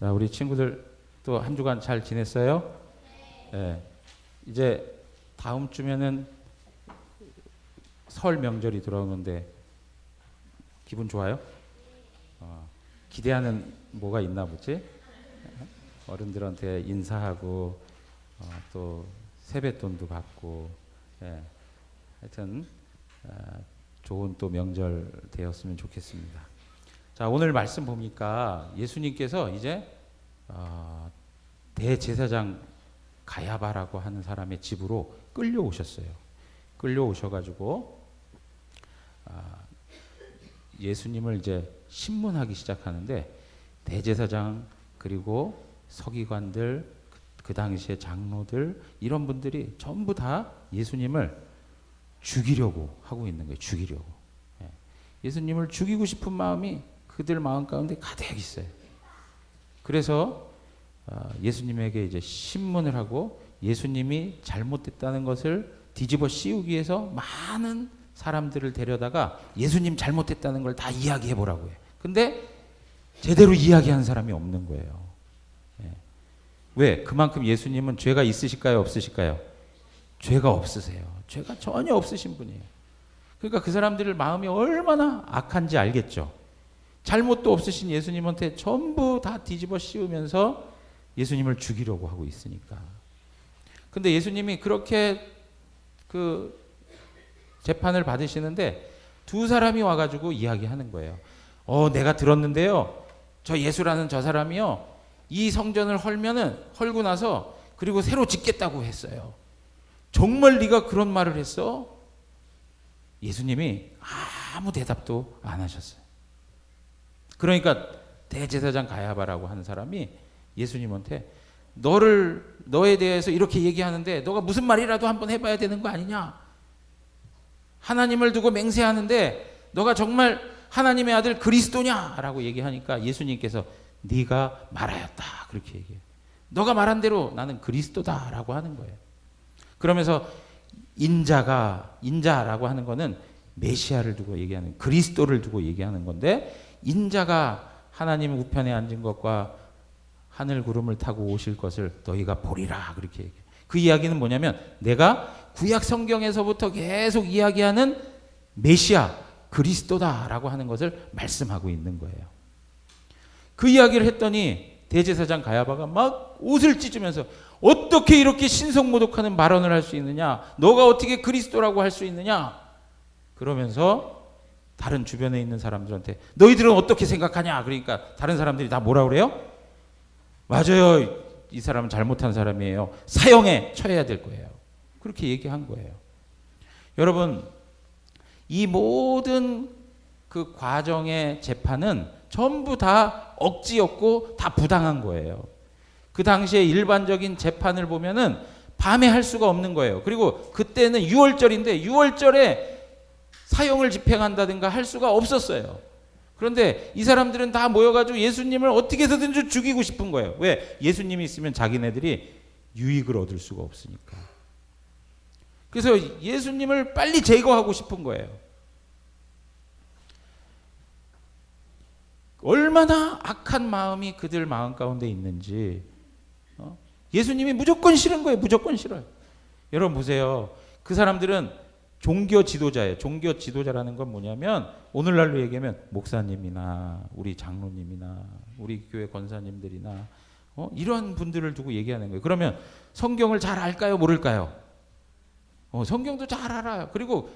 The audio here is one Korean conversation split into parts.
자, 우리 친구들 또 한 주간 잘 지냈어요? 네. 이제 다음 주면은 설 명절이 들어오는데 기분 좋아요? 어, 기대하는 뭐가 있나 보지? 어른들한테 인사하고 어, 또 세뱃돈도 받고 예. 하여튼 아, 좋은 또 명절 되었으면 좋겠습니다. 자 오늘 말씀 보니까 예수님께서 이제 어, 대제사장 가야바라고 하는 사람의 집으로 끌려오셨어요. 끌려오셔가지고 아, 예수님을 이제 신문하기 시작하는데 대제사장 그리고 서기관들 그, 그 당시의 장로들 이런 분들이 전부 다 예수님을 죽이려고 하고 있는 거예요. 죽이려고. 예. 예수님을 죽이고 싶은 마음이 그들 마음 가운데 가득 있어요. 그래서 어, 예수님에게 이제 신문을 하고 예수님이 잘못됐다는 것을 뒤집어 씌우기 위해서 많은 사람들을 데려다가 예수님 잘못됐다는 걸 다 이야기해 보라고 해요. 근데 제대로 이야기한 사람이 없는 거예요. 예. 왜? 그만큼 예수님은 죄가 있으실까요? 없으실까요? 죄가 없으세요. 죄가 전혀 없으신 분이에요. 그러니까 그 사람들의 마음이 얼마나 악한지 알겠죠. 잘못도 없으신 예수님한테 전부 다 뒤집어 씌우면서 예수님을 죽이려고 하고 있으니까. 근데 예수님이 그렇게 그 재판을 받으시는데 두 사람이 와가지고 이야기하는 거예요. 어, 내가 들었는데요. 저 예수라는 저 사람이요. 이 성전을 헐면은 헐고 나서 그리고 새로 짓겠다고 했어요. 정말 네가 그런 말을 했어? 예수님이 아무 대답도 안 하셨어요. 그러니까 대제사장 가야바라고 하는 사람이 예수님한테 너를 너에 대해서 이렇게 얘기하는데 너가 무슨 말이라도 한번 해봐야 되는 거 아니냐? 하나님을 두고 맹세하는데 너가 정말 하나님의 아들 그리스도냐라고 얘기하니까 예수님께서 네가 말하였다 그렇게 얘기해요. 너가 말한 대로 나는 그리스도다라고 하는 거예요. 그러면서 인자가 인자라고 하는 거는 메시아를 두고 얘기하는 그리스도를 두고 얘기하는 건데 인자가 하나님 우편에 앉은 것과 하늘 구름을 타고 오실 것을 너희가 보리라 그렇게 얘기해요. 그 이야기는 뭐냐면 내가 구약 성경에서부터 계속 이야기하는 메시아 그리스도다라고 하는 것을 말씀하고 있는 거예요. 그 이야기를 했더니 대제사장 가야바가 막 옷을 찢으면서 어떻게 이렇게 신성모독하는 발언을 할 수 있느냐? 너가 어떻게 그리스도라고 할 수 있느냐? 그러면서 다른 주변에 있는 사람들한테 너희들은 어떻게 생각하냐? 그러니까 다른 사람들이 다 뭐라 그래요? 맞아요. 이 사람은 잘못한 사람이에요. 사형에 처해야 될 거예요. 그렇게 얘기한 거예요. 여러분, 이 모든 그 과정의 재판은 전부 다 억지였고 다 부당한 거예요. 그 당시에 일반적인 재판을 보면은 밤에 할 수가 없는 거예요. 그리고 그때는 6월절인데 6월절에 사형을 집행한다든가 할 수가 없었어요. 그런데 이 사람들은 다 모여가지고 예수님을 어떻게 해서든지 죽이고 싶은 거예요. 왜? 예수님이 있으면 자기네들이 유익을 얻을 수가 없으니까. 그래서 예수님을 빨리 제거하고 싶은 거예요. 얼마나 악한 마음이 그들 마음 가운데 있는지 어? 예수님이 무조건 싫은 거예요. 무조건 싫어요. 여러분 보세요. 그 사람들은 종교 지도자예요. 종교 지도자라는 건 뭐냐면 오늘날로 얘기하면 목사님이나 우리 장로님이나 우리 교회 권사님들이나 어? 이런 분들을 두고 얘기하는 거예요. 그러면 성경을 잘 알까요? 모를까요? 어, 성경도 잘 알아요. 그리고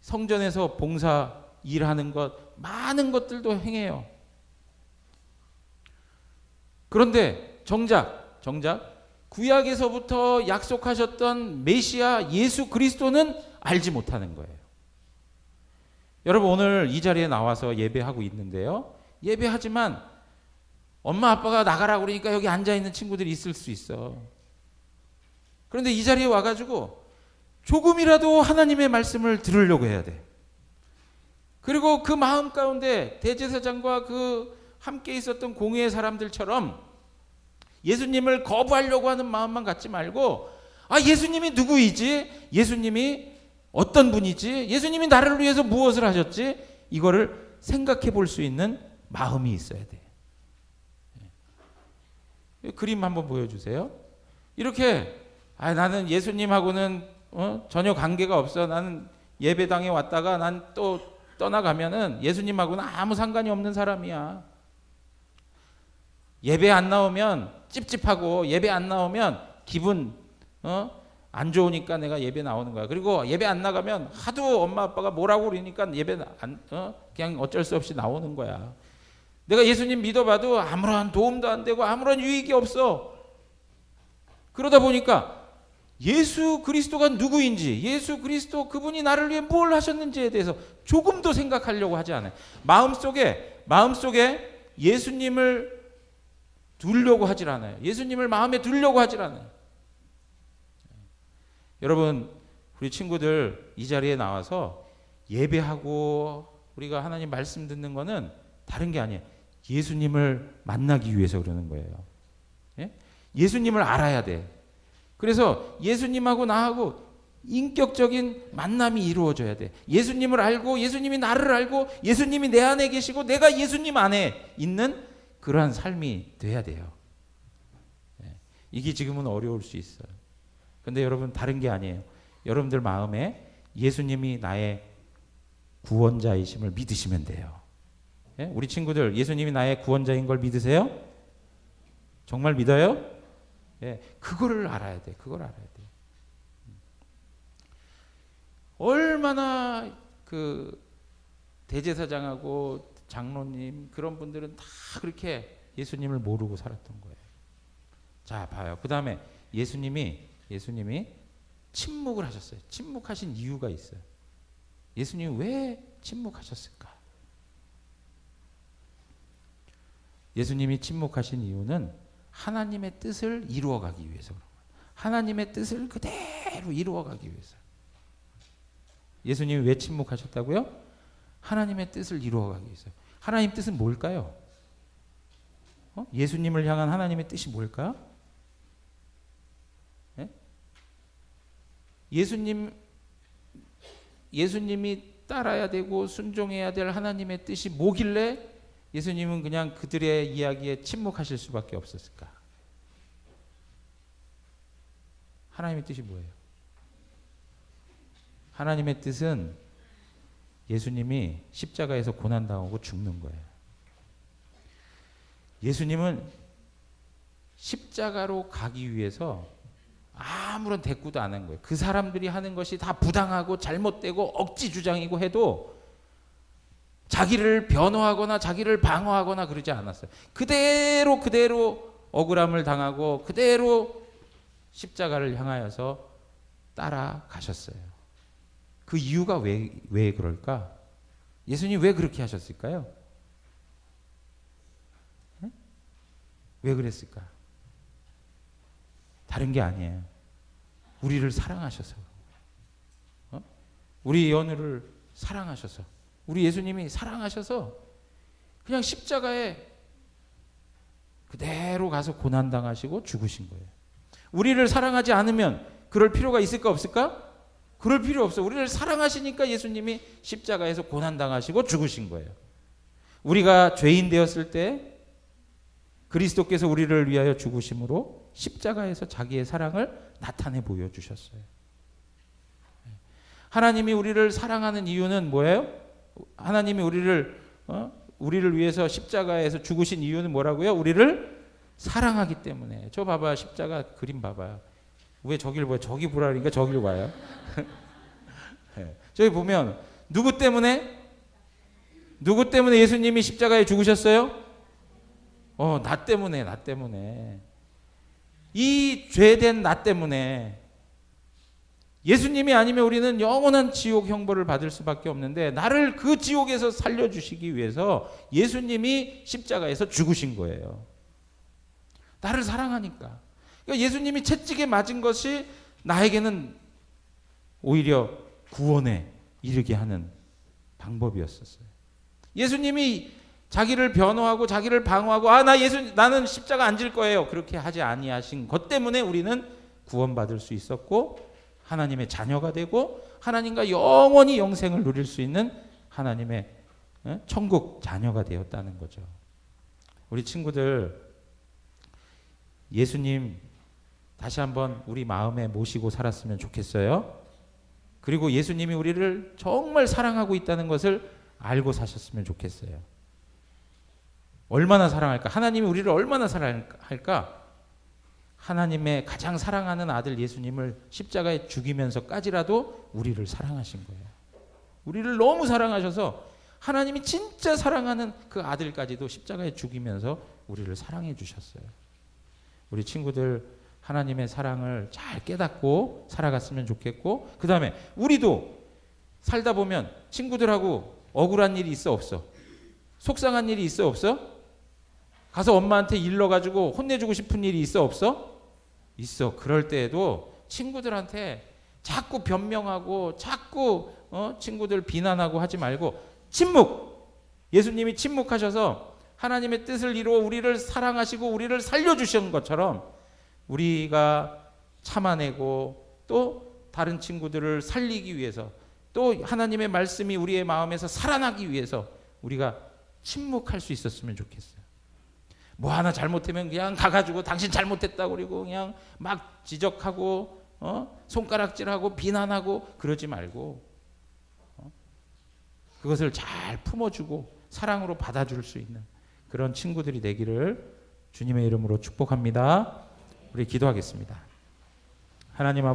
성전에서 봉사 일하는 것 많은 것들도 행해요. 그런데 정작 정작 구약에서부터 약속하셨던 메시아 예수 그리스도는 알지 못하는 거예요. 여러분 오늘 이 자리에 나와서 예배하고 있는데요. 예배하지만 엄마 아빠가 나가라 그러니까 여기 앉아 있는 친구들이 있을 수 있어. 그런데 이 자리에 와가지고 조금이라도 하나님의 말씀을 들으려고 해야 돼. 그리고 그 마음 가운데 대제사장과 그 함께 있었던 공회의 사람들처럼 예수님을 거부하려고 하는 마음만 갖지 말고 아 예수님이 누구이지? 예수님이 어떤 분이지? 예수님이 나를 위해서 무엇을 하셨지? 이거를 생각해 볼 수 있는 마음이 있어야 돼. 이 그림 한번 보여주세요. 이렇게 아 나는 예수님하고는 어? 전혀 관계가 없어. 나는 예배당에 왔다가 난 또 떠나가면은 예수님하고는 아무 상관이 없는 사람이야. 예배 안 나오면 찝찝하고 예배 안 나오면 기분 어? 안 좋으니까 내가 예배 나오는 거야. 그리고 예배 안 나가면 하도 엄마 아빠가 뭐라고 그러니까 예배 안 어? 그냥 어쩔 수 없이 나오는 거야. 내가 예수님 믿어봐도 아무런 도움도 안 되고 아무런 유익이 없어. 그러다 보니까 예수 그리스도가 누구인지, 예수 그리스도 그분이 나를 위해 뭘 하셨는지에 대해서 조금도 생각하려고 하지 않아요. 마음속에 마음속에 예수님을 두려고 하질 않아요. 예수님을 마음에 두려고 하질 않아요. 여러분, 우리 친구들 이 자리에 나와서 예배하고 우리가 하나님 말씀 듣는 거는 다른 게 아니에요. 예수님을 만나기 위해서 그러는 거예요. 예? 예수님을 알아야 돼. 그래서 예수님하고 나하고 인격적인 만남이 이루어져야 돼. 예수님을 알고 예수님이 나를 알고 예수님이 내 안에 계시고 내가 예수님 안에 있는 그러한 삶이 돼야 돼요. 예. 이게 지금은 어려울 수 있어요. 근데 여러분 다른 게 아니에요. 여러분들 마음에 예수님이 나의 구원자이심을 믿으시면 돼요. 예? 우리 친구들 예수님이 나의 구원자인 걸 믿으세요? 정말 믿어요? 예, 그거를 알아야 돼. 그걸 알아야 돼. 얼마나 그 대제사장하고 장로님 그런 분들은 다 그렇게 예수님을 모르고 살았던 거예요. 자, 봐요. 그다음에 예수님이 예수님이 침묵을 하셨어요. 침묵하신 이유가 있어요. 예수님이 왜 침묵하셨을까? 예수님이 침묵하신 이유는 하나님의 뜻을 이루어가기 위해서 그런 거예요. 하나님의 뜻을 그대로 이루어가기 위해서. 예수님이 왜 침묵하셨다고요? 하나님의 뜻을 이루어가기 위해서. 하나님 뜻은 뭘까요? 어? 예수님을 향한 하나님의 뜻이 뭘까? 예수님 예수님이 따라야 되고 순종해야 될 하나님의 뜻이 뭐길래 예수님은 그냥 그들의 이야기에 침묵하실 수밖에 없었을까? 하나님의 뜻이 뭐예요? 하나님의 뜻은 예수님이 십자가에서 고난당하고 죽는 거예요. 예수님은 십자가로 가기 위해서 아무런 대꾸도 안 한 거예요. 그 사람들이 하는 것이 다 부당하고 잘못되고 억지 주장이고 해도 자기를 변호하거나 자기를 방어하거나 그러지 않았어요. 그대로 그대로 억울함을 당하고 그대로 십자가를 향하여서 따라가셨어요. 그 이유가 왜, 왜 그럴까? 예수님 왜 그렇게 하셨을까요? 네? 왜 그랬을까? 다른 게 아니에요. 우리를 사랑하셔서. 어? 우리 연우를 사랑하셔서. 우리 예수님이 사랑하셔서 그냥 십자가에 그대로 가서 고난당하시고 죽으신 거예요. 우리를 사랑하지 않으면 그럴 필요가 있을까 없을까? 그럴 필요 없어. 우리를 사랑하시니까 예수님이 십자가에서 고난당하시고 죽으신 거예요. 우리가 죄인 되었을 때 그리스도께서 우리를 위하여 죽으심으로 십자가에서 자기의 사랑을 나타내 보여주셨어요. 하나님이 우리를 사랑하는 이유는 뭐예요? 하나님이 우리를 어? 우리를 위해서 십자가에서 죽으신 이유는 뭐라고요? 우리를 사랑하기 때문에. 저 봐봐 십자가 그림 봐봐요. 왜 저길 봐? 저기 보라니까 저길 봐요. 네. 저기 보면 누구 때문에 누구 때문에 예수님이 십자가에 죽으셨어요? 어, 나 때문에, 나 때문에. 이 죄된 나 때문에 예수님이 아니면 우리는 영원한 지옥 형벌을 받을 수밖에 없는데 나를 그 지옥에서 살려주시기 위해서 예수님이 십자가에서 죽으신 거예요. 나를 사랑하니까. 그러니까 예수님이 채찍에 맞은 것이 나에게는 오히려 구원에 이르게 하는 방법이었었어요. 예수님이 자기를 변호하고 자기를 방어하고 아 나 예수 나는 십자가 안 질 거예요. 그렇게 하지 아니하신 것 때문에 우리는 구원받을 수 있었고 하나님의 자녀가 되고 하나님과 영원히 영생을 누릴 수 있는 하나님의 천국 자녀가 되었다는 거죠. 우리 친구들 예수님 다시 한번 우리 마음에 모시고 살았으면 좋겠어요. 그리고 예수님이 우리를 정말 사랑하고 있다는 것을 알고 사셨으면 좋겠어요. 얼마나 사랑할까? 하나님이 우리를 얼마나 사랑할까? 하나님의 가장 사랑하는 아들 예수님을 십자가에 죽이면서까지라도 우리를 사랑하신 거예요. 우리를 너무 사랑하셔서 하나님이 진짜 사랑하는 그 아들까지도 십자가에 죽이면서 우리를 사랑해 주셨어요. 우리 친구들 하나님의 사랑을 잘 깨닫고 살아갔으면 좋겠고 그 다음에 우리도 살다 보면 친구들하고 억울한 일이 있어 없어? 속상한 일이 있어 없어? 가서 엄마한테 일러 가지고 혼내주고 싶은 일이 있어 없어? 있어. 그럴 때에도 친구들한테 자꾸 변명하고 자꾸 어? 친구들 비난하고 하지 말고 침묵. 예수님이 침묵하셔서 하나님의 뜻을 이루어 우리를 사랑하시고 우리를 살려 주신 것처럼 우리가 참아내고 또 다른 친구들을 살리기 위해서 또 하나님의 말씀이 우리의 마음에서 살아나기 위해서 우리가 침묵할 수 있었으면 좋겠어요. 뭐 하나 잘못하면 그냥 가가지고 당신 잘못했다고 그리고 그냥 막 지적하고 어? 손가락질하고 비난하고 그러지 말고 어? 그것을 잘 품어주고 사랑으로 받아줄 수 있는 그런 친구들이 되기를 주님의 이름으로 축복합니다. 우리 기도하겠습니다. 하나님 아버지